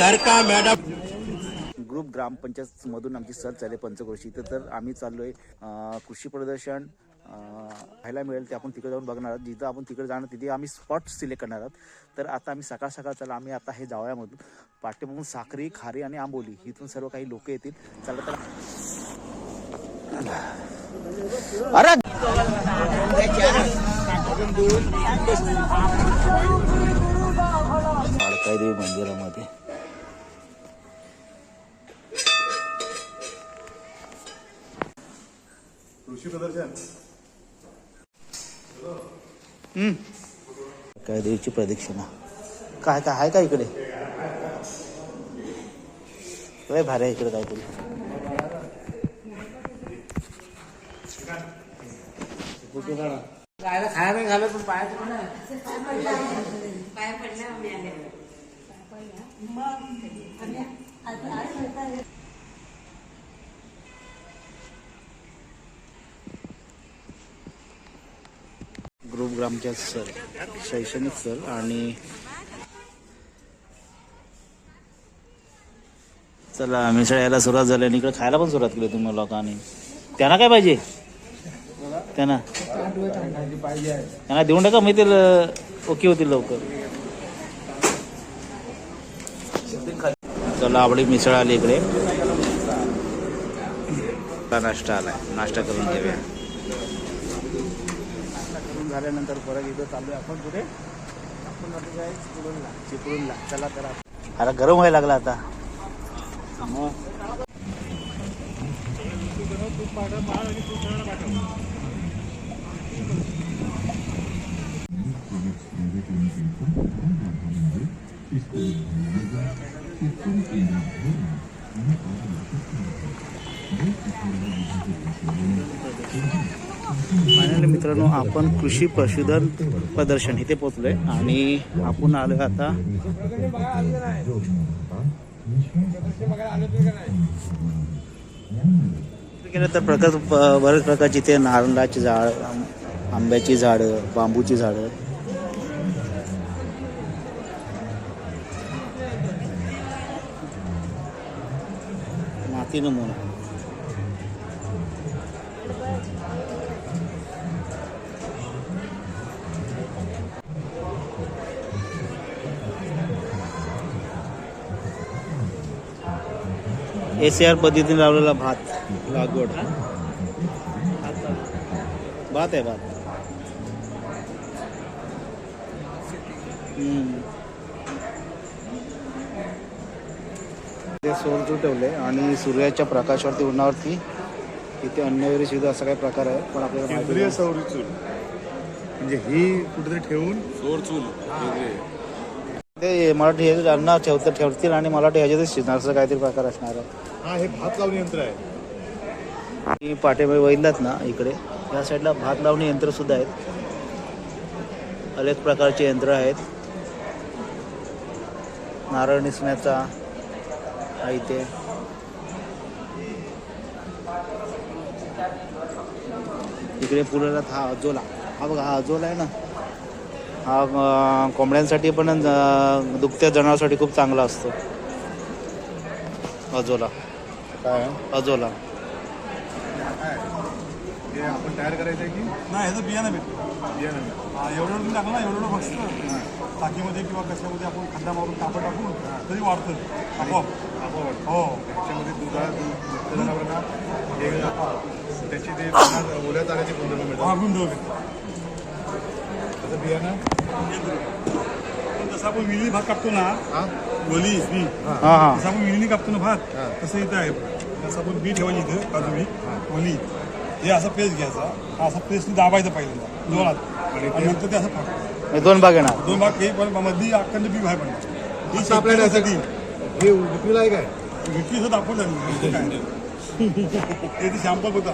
घर का madam group ग्रामपंचायत मधून आमची सहल चालली पंचक्रोशी. इथं तर आम्ही चाललोय कृषी प्रदर्शन पाहायला मिळेल ते आपण तिकडे जाऊन बघणार आहोत. जिथं आपण तिकडे जाणार तिथे आम्ही स्पॉट सिलेक्ट करणार आहोत. तर आता आम्ही सकाळ सकाळ चला आम्ही आता हे जावयामधून पाठीमागून साखरी खारी आणि आंबोली इथून सर्व काही लोक येतील. चला तर. अरे! देवी मंदिरामध्ये. प्रदर्शन काय देवीची प्रदक्षिणा. काय काय आहे का इकडे? लय भारी आहे इकडे काहीतरी. ग्रुप सर शैक्षणिक सर आणि चला मिसळ यायला सुरुवात झाली आणि इकडे खायला पण सुरुवात केली तुम्ही लोकांनी. त्यांना काय पाहिजे? त्यांना? त्यांना देऊन टाका माहिती ओके होतील लवकर. चला आवडी मिसळ आली इकडे. नाश्ता आलाय. नाश्ता करून घेऊया. झाल्यानंतर परत इथं चालू आहे आपण कुठे आपण आता काय चिपळूणला. चिपळूणला. चला तर आता गरम व्हायला लागला आता. फायनली मित्रांनो आपण कृषी पशुधन प्रदर्शन इथे पोहोचलोय आणि आपण आलो आता गेलं तर प्रकार बऱ्याच प्रकारची इथे नारळाची झाड आं- आंब्याची झाडं बांबूची झाडं. माती नमुना एस आर पद्धतीने लावलेला भात. लागवड. भात आहे भात. ते सोलचू ठेवले आणि सूर्याच्या प्रकाशावरती उन्हावरती. इथे अन्नवेरी सुद्धा असा काही प्रकार आहे पण आपल्याला माहिती नाही. सौर चूल. म्हणजे ही कुठेतरी ठेवून ते मराठी हे अन्न ठेवतं ठेवतील आणि मराठी ह्याच्यातच शिजणार असं काहीतरी प्रकार असणार आहे. हा हे भात लावणी यंत्र आहे. ही पाठीमागे वहिलात ना इकडे. या साईडला भात लावणी यंत्र सुद्धा आहेत. अनेक प्रकारचे यंत्र आहेत. नारळ निसण्याचा आहे इथे. इकडे पुण्याला हा अजोला. हा बघा हा अजोला आहे ना. हा कोंबड्यांसाठी पण दुभत्या जनावरांसाठी खूप चांगला असतो. अजोला. काय? अजोला. हे आपण तयार करायचं आहे की? नाही ह्याचं बियाणं भेटतो. बियाणं हा, एवढं टाकलं ना एवढं टाकीमध्ये किंवा कशामध्ये आपण खड्डा मारून कापड टाकून तरी वाढतं. आपोआप. आपोआप. हो. त्याच्यामध्ये दुधा जनावरांना त्याची ते ओल्या हा मिळतात त्याचं बियाणं पण जसं आपण विहिरी भात कापतो ना हा वली बी हा हा जसं आपण विहिरी कापतो ना भात हा. तसं इथं आहे जसं आपण बी ठेवायची इथं काजू बी वली हे असा पेस्ट घ्यायचा हा असा पेस्ट दाबायचा पहिल्यांदा जोरात आणि नंतर ते असं. हे दोन भाग येणार दोन भाग एक पण मध्ये अखंड बी बाहेर पडणार ही आपल्याला हे विक्रीला आहे काय विक्री सुद्धा दाखवून झाली काय ते ती शॅम्पल होता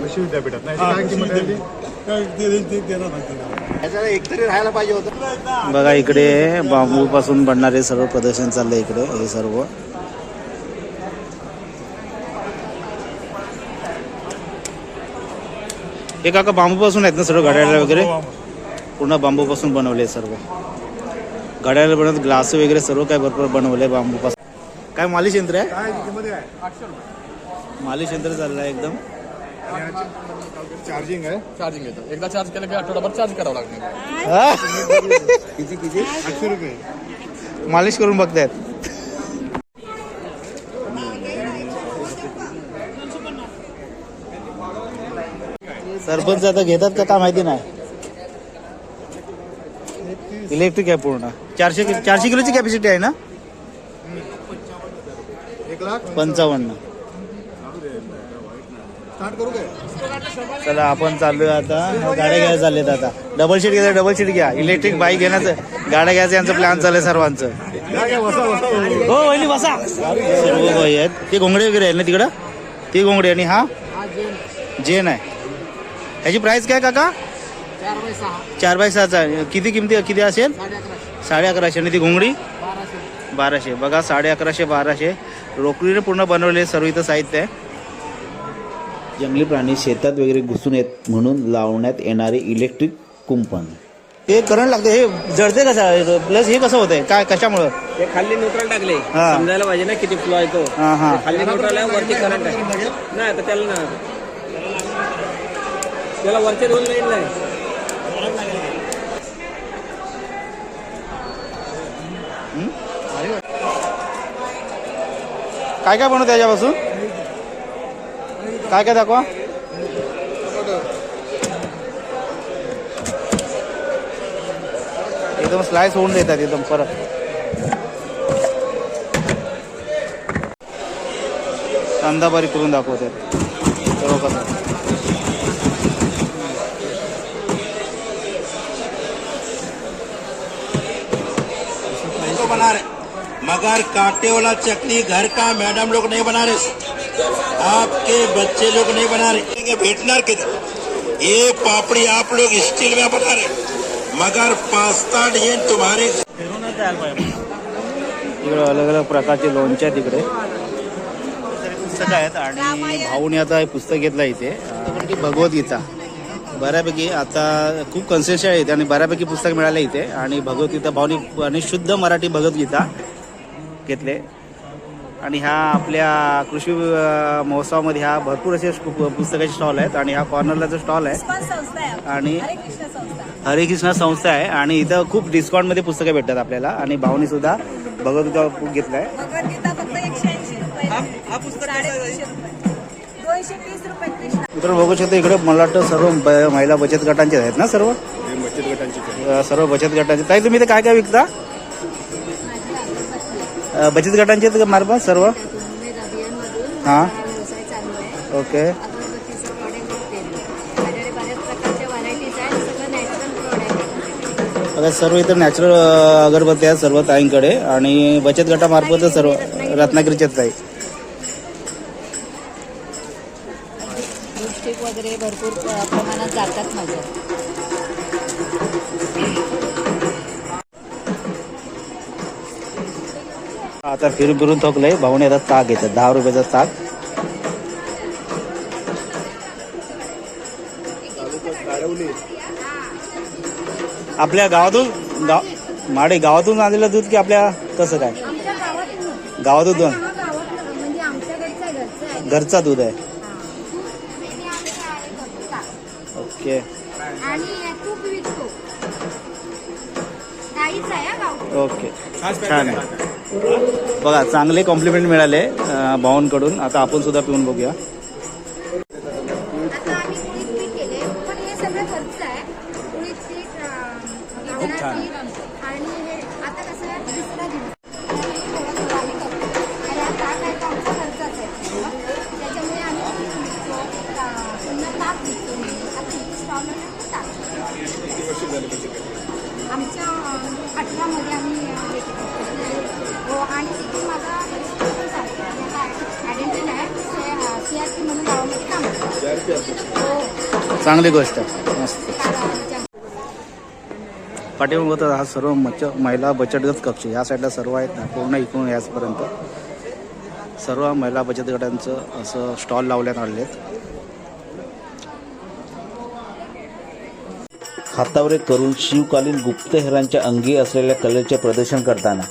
कृषी विद्यापीठात नाही हा, काय किंमत आहे ती? काय ते ते- ते देणार नाही ते. याच्याला एकतरी राहायला पाहिजे होतं. बघा इकडे बांबू पासून बनणारे सर्व प्रदर्शन चाललंय इकडे हे सर्व. हे काका बांबू पासून आहेत ना सर्व घड्याळ वगैरे. पूर्ण बांबू पासून बनवले सर्व. घड्याळ बनवत ग्लास वगैरे सर्व काय भरपूर बनवलंय बांबूपासून. काय मालिश यंत्र आहे? काय कितीमध्ये आहे? मालिश यंत्र चाललं आहे एकदम. चार्जिंग आहे चार्जिंग येतं एकदा चार्ज केलं की आठवडाभर चार्ज करावं लागणार हा? किती किती आठशे रुपये मालिश करून बघतायत सरपंच आता घेतात का काय माहिती नाही? इलेक्ट्रिक आहे पूर्ण. चारशे चारशे किलोची कॅपॅसिटी आहे ना? एक लाख? पंचावन्न. चला आपण चाललोय आता. गाड्या घ्यायला चाललेत आता. डबल सीट घ्यायचं डबल सीट घ्या. इलेक्ट्रिक बाईक घेण्याचं गाड्या घ्यायचं यांचं प्लॅन चाललंय सर्वांचं. हो वहिनी बसा. सर्व बाई आहेत ते घोंगडे वगैरे आहेत ना तिकडं? ते घोंगडे आणि हा? जेन आहे. ह्याची प्राइस काय काका? चार बाय सहाचा किती किमती किती असेल? साडे अकराशे. आणि ती घोंगडी? बाराशे. बघा साडे अकराशे बाराशे. रोकडीने पूर्ण बनवले सर्व इथं साहित्य आहे. जंगली प्राणी शेतात वगैरे घुसून येत म्हणून लावण्यात येणारे इलेक्ट्रिक कुंपण. ते करंट लागते हे जळते कसं? प्लस हे कसं होतंय? काय कशामुळं? ते खाली न्यूट्रल टाकले. हा. समजायला पाहिजे ना किती फ्लो आहे तो हा. हा खाली न्यूट्रल आहे वरती करंट आहे. नाही आता त्याला ना त्याला वरचे दोन लाईन नाही काय काय बनवतं त्याच्यापासून काय काय दाखवा? एकदम स्लाइस होऊन देतात एकदम परत. कांदा बारीक करून दाखवतात. सर्व कसं मगर काटे वाला चटनी घर का मैडम लोग नहीं बना रहे। आपके बच्चे लोग नहीं बना रहे। भेटणार किधर? ये पापड़ी आप लोग स्टील में बना रहे। मगर पास्ता डिजाइन तुम्हारे इकडे अलग अलग प्रकारचे लोणचे आहेत तिकडे पुस्तकं आहेत आणि भाऊने आता हे पुस्तक घेतलं इथे. ती भगवद्गीता. बऱ्यापैकी आता खूप कन्सेशन आहे आणि बऱ्यापैकी पुस्तक मिळाले इथे. आणि भगवद्गीता भाऊनी आणि शुद्ध मराठी भगवद्गीता घेतले. आणि ह्या आपल्या कृषी महोत्सवामध्ये ह्या भरपूर असे पुस्तकाचे स्टॉल आहेत आणि ह्या कॉर्नरला जो स्टॉल आहे आहे आणि हरे कृष्ण संस्था. हरे कृष्णा संस्था आहे आणि इथं खूप डिस्काउंटमध्ये पुस्तकं भेटतात आपल्याला आणि भाऊनी सुद्धा भगवद्गीता दोनशे तीस रुपये कृष्ण. मित्रांनो बघू शकता इकडे मला वाटतं सर्व ब- महिला बचत गटांचे आहेत ना सर्व? बचत गटांची. सर्व बचत गटांचे. ताई तुम्ही इथे काय काय विकता? बचत गटांचे मार्फत सर्व? हां? ओके. आता सर्व इथं नॅचरल अगरबत्ती आहेत सर्व ताईंकडे आणि बचत गटामार्फत सर्व रत्नागिरीचे ताई. वगैरे भरपूर प्रमाणात जातात माझ्या. आता फिरून फिरून थकलंय भाऊने आता ताक घेतात दहा रुपयाचा ताक. आपल्या गावातून गाव माडे गावातून आणलेलं दूध की आपल्या कसं काय? आमच्या गावातून गावातून दोन? म्हणजे घरचं दूध आहे. ओके. हा ओके. छान आहे. बघा चांगले कॉम्प्लिमेंट मिळाले भावांकडून. भाऊंकडून आता आपण सुद्धा पिऊन बघूया. चांगली गोष्ट आहे. मस्त. पाठीमागं हा सर्व मच महिला बचत गट कक्ष या साईडला सर्व आहेत ना पूर्ण इकडून याचपर्यंत. सर्व महिला बचत गटांचं असं स्टॉल लावण्यात आहेत. हातावर एक करून शिवकालीन गुप्तहेरांच्या अंगी असलेल्या कलेचे प्रदर्शन करताना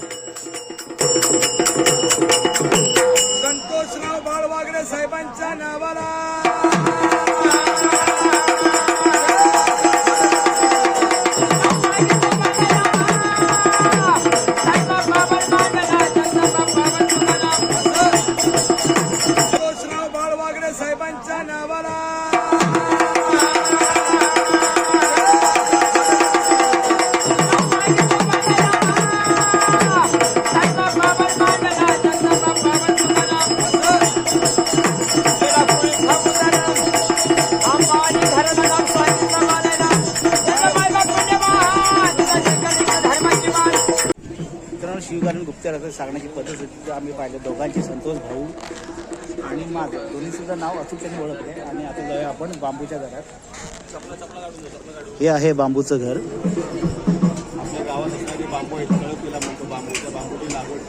दोन्ही सुद्धा नाव अचूकपणे ओळखले आणि आता जाऊया आपण बांबूच्या घरात. हे आहे बांबूचं घर. आपल्या गावात असणारे बांबू आहेत कळपीला म्हणतो बांबू त्या बांबूची लागवड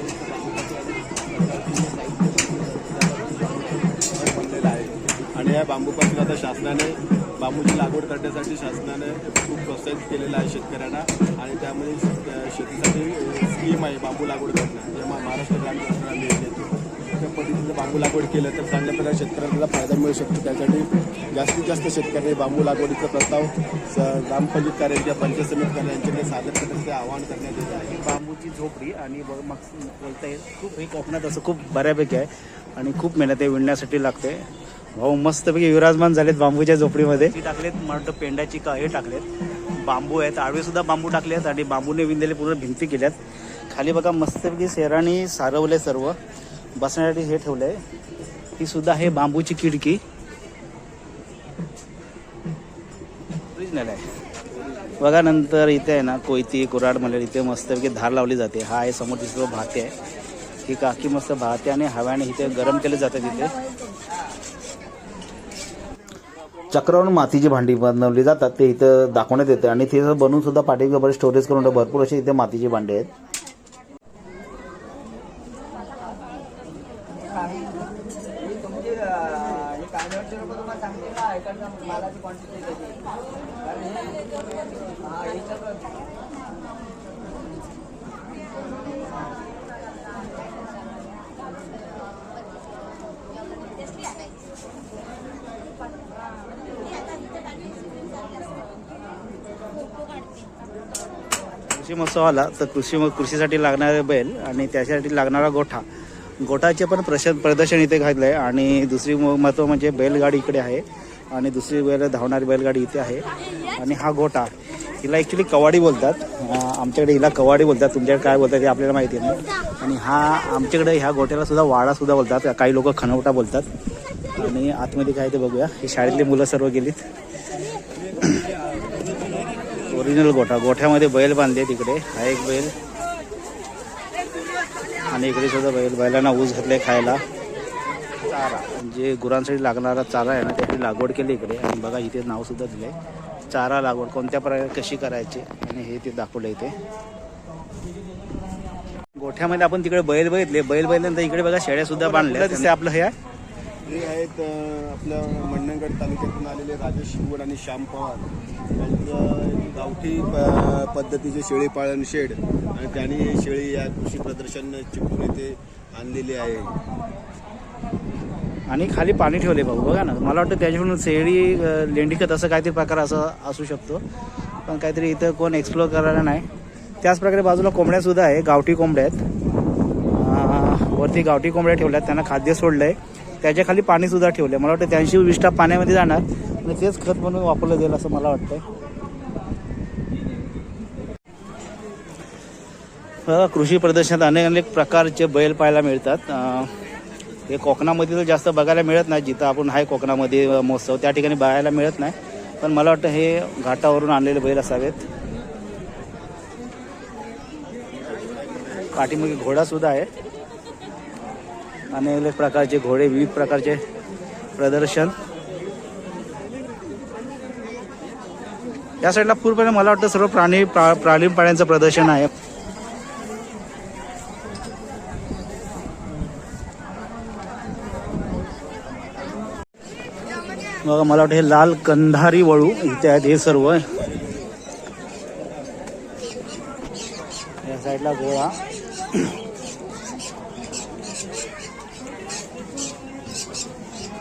बनलेलं आहे. आणि या बांबूपासून आता शासनाने बांबूची लागवड करण्यासाठी शासनाने खूप प्रोत्साहित केलेलं आहे शेतकऱ्यांना. आणि त्यामुळे शेतीसाठी स्कीम आहे बांबू लागवड करणं जे महाराष्ट्र ग्रामीण योजनेतून त्या पद्धतीनं बांबू लागवड केलं तर चांगल्या प्रकारे शेतकऱ्यांना फायदा मिळू शकतो. त्यासाठी जास्तीत जास्त शेतकऱ्यांनी बांबू लागवडीचा प्रस्ताव स- ग्रामपंचायत कार्यालय किंवा पंचायत समिती कार्यालय यांच्याकडे सादर करण्याचे आवाहन करण्यात येत आहे. बांबूची झोपडी आणि बघ मग बोलता येईल. खूप हे कोकणात असं खूप बऱ्यापैकी आहे आणि खूप मेहनत आहे विणण्यासाठी लागते. भाऊ मस्तपैकी विराजमान झालेत बांबूच्या झोपडीमध्ये. ती टाकलेत मला वाटतं पेंड्याची का हे टाकलेत. बांबू आहेत आडवे सुद्धा बांबू टाकलेत आणि बांबूने विणलेले पूर्ण भिंती केल्यात. खाली बघा मस्तपैकी शेराने सारवले सर्व. बसण्यासाठी हे ठेवलंय. ही सुद्धा आहे बांबूची खिडकी. ओरिजिनल आहे. बघा नंतर इथे आहे ना कोयती कुराड मलेड इथे मस्तपैकी धार लावली जाते. हा आहे समोर दिसतो भाते आहे. ही काकी मस्त भाते आणि हव्याने इथे गरम केले जाते तिथे. चक्रावरून मातीची भांडी बनवली जातात ते इथं दाखवण्यात येते. आणि ते बनवून सुद्धा पाठीवर स्टोरेज करून भरपूर असे इथे मातीची भांडी आहेत. कृषी महोत्सव आला तर कृषी कृषीसाठी लागणारे बैल आणि त्याच्यासाठी लागणारा गोठा. गोठाचे पण प्रश प्रदर्शन इथे घातलं आहे आणि दुसरी म- महत्त्व म्हणजे बैलगाडी इकडे आहे आणि दुसरी बैल धावणारी बैलगाडी इथे आहे. आणि हा गोठा हिला ॲक्च्युली कवाडी बोलतात. आमच्याकडे हिला कवाडी बोलतात. तुमच्याकडे काय बोलतात हे आपल्याला माहिती नाही आणि हा आमच्याकडे ह्या गोठ्याला सुद्धा वाडा सुद्धा बोलतात. काही लोक खनवटा बोलतात. आणि आतमध्ये काय ते बघूया. ही शाळेतली मुलं सर्व गेलीत. ओरिजिनल गोठा. गोठ्यामध्ये बैल बांधले तिकडे हा एक बैल. आणि इकडे सुद्धा बैल. बैलांना ऊस घातले खायला. चारा. म्हणजे गुरांसाठी लागणारा चारा आहे ना त्याची लागवड केली इकडे. आणि बघा इथे नाव सुद्धा दिले चारा लागवड कोणत्या प्रकारे कशी करायची? आणि हे ते दाखवलं इथे. गोठ्यामध्ये आपण तिकडे बैल बघितले. बैल बघितल्यानंतर इकडे बघा शेळ्या सुद्धा बांधल्या दिसते आपलं हे? आहे. हे आहेत आपलं आपल्या मंडणगड तालुक्यातून आलेले राजेश शिवड आणि श्याम पवार. यांचं गावठी प- पद्धतीचे शेळी पाळण शेड आणि त्यांनी शेळी या कृषी प्रदर्शन चिपळूण येथे आणलेली आहे. आणि खाली पाणी ठेवले भाऊ बघा ना. मला वाटतं त्याच्याकडून शेळी लेंडीखत असं काहीतरी प्रकार असं असू शकतो. पण काहीतरी इथं कोण एक्सप्लोर करायला नाही. त्याच प्रकारे बाजूला कोंबड्या सुद्धा आहे गावठी कोंबड्या आहेत. वरती गावठी कोंबड्या ठेवल्यात त्यांना खाद्य सोडलंय. त्याच्याखाली पाणी सुद्धा ठेवलंय. मला वाटतं त्यांशी विष्ठा पाण्यामध्ये जाणार. आणि तेच खत म्हणून वापरलं जाईल असं मला वाटतंय. कृषी प्रदर्शनात अनेक अनेक प्रकारचे बैल पाहायला मिळतात. हे कोकणामध्ये तर जास्त बघायला मिळत नाही जिथं आपण आहे कोकणामध्ये महोत्सव त्या ठिकाणी बघायला मिळत नाही. पण मला वाटतं हे घाटावरून आणलेले बैल असावेत. पाठीमागे घोडा सुद्धा आहे. अनेक प्रकारचे घोडे विविध प्रकारचे प्रदर्शन. या साईडला पूर्णपणे मला वाटतं सर्व प्राणी प्राणी प्राण्यांचं प्रदर्शन आहे. बघा मला वाटतं हे लाल कंधारी वळू इथे आहेत हे सर्व. या साईडला गोळा.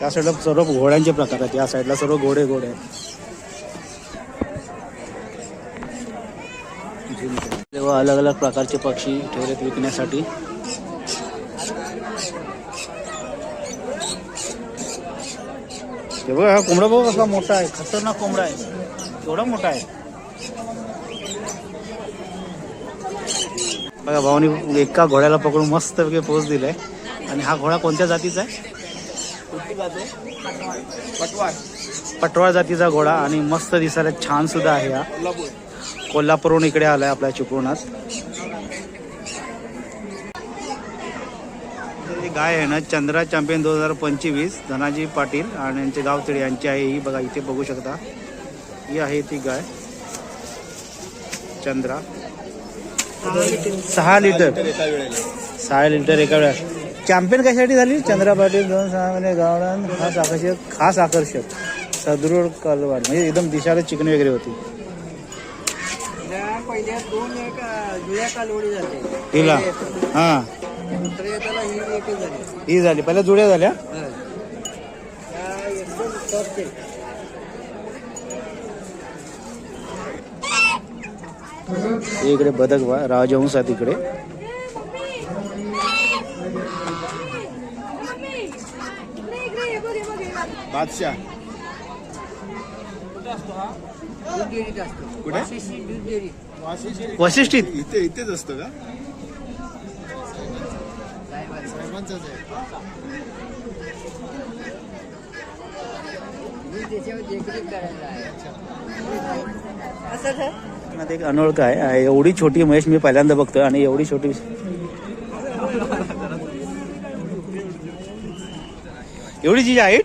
त्या साईडला सर्व घोड्यांचे प्रकार आहेत. या साईडला सर्व घोडे घोडे. आहेत तेव्हा अलग अलग प्रकारचे पक्षी ठेवलेत विकण्यासाठी. हा कोंबडा बघा कसा मोठा आहे. खतरनाक कोंबडा आहे. एवढा मोठा आहे. बघा भाऊनी एका घोड्याला पकडून मस्त पोच दिलाय. आणि हा घोडा कोणत्या जातीचा आहे? पटवाळ जातीचा घोडा आणि मस्त दिसायला छान सुद्धा आहे हा. कोल्हापूरहून इकडे आलाय आपल्या चिपळुणात. गाय आहे ना चंद्रा चॅम्पियन दोन हजार पंचवीस धनाजी पाटील आणि यांचे गावतळी यांची आहे ही बघा इथे बघू शकता. ही आहे ती गाय. चंद्रा. सहा लिटर. सहा लिटर एका वेळा चॅम्पियन कशासाठी झाली? चंद्रा पाटील दोन सहा महिने गावडान खास आकर्षक खास आकर्षक. सदृढ कलवाड म्हणजे एकदम दिशाला चिकणी वगैरे होती. हिला. हा ही. झाली. ही पहिल्या जुड्या झाल्या? इकडे बदक बा राजहंस आहेत इकडे. बादशाह. कुठे? वशिष्ठीत. इथे इथेच असतं का? मध्ये एक अनोळखा आहे. एवढी छोटी म्हैस मी पहिल्यांदा बघतोय आणि एवढी छोटी एवढी जी आहे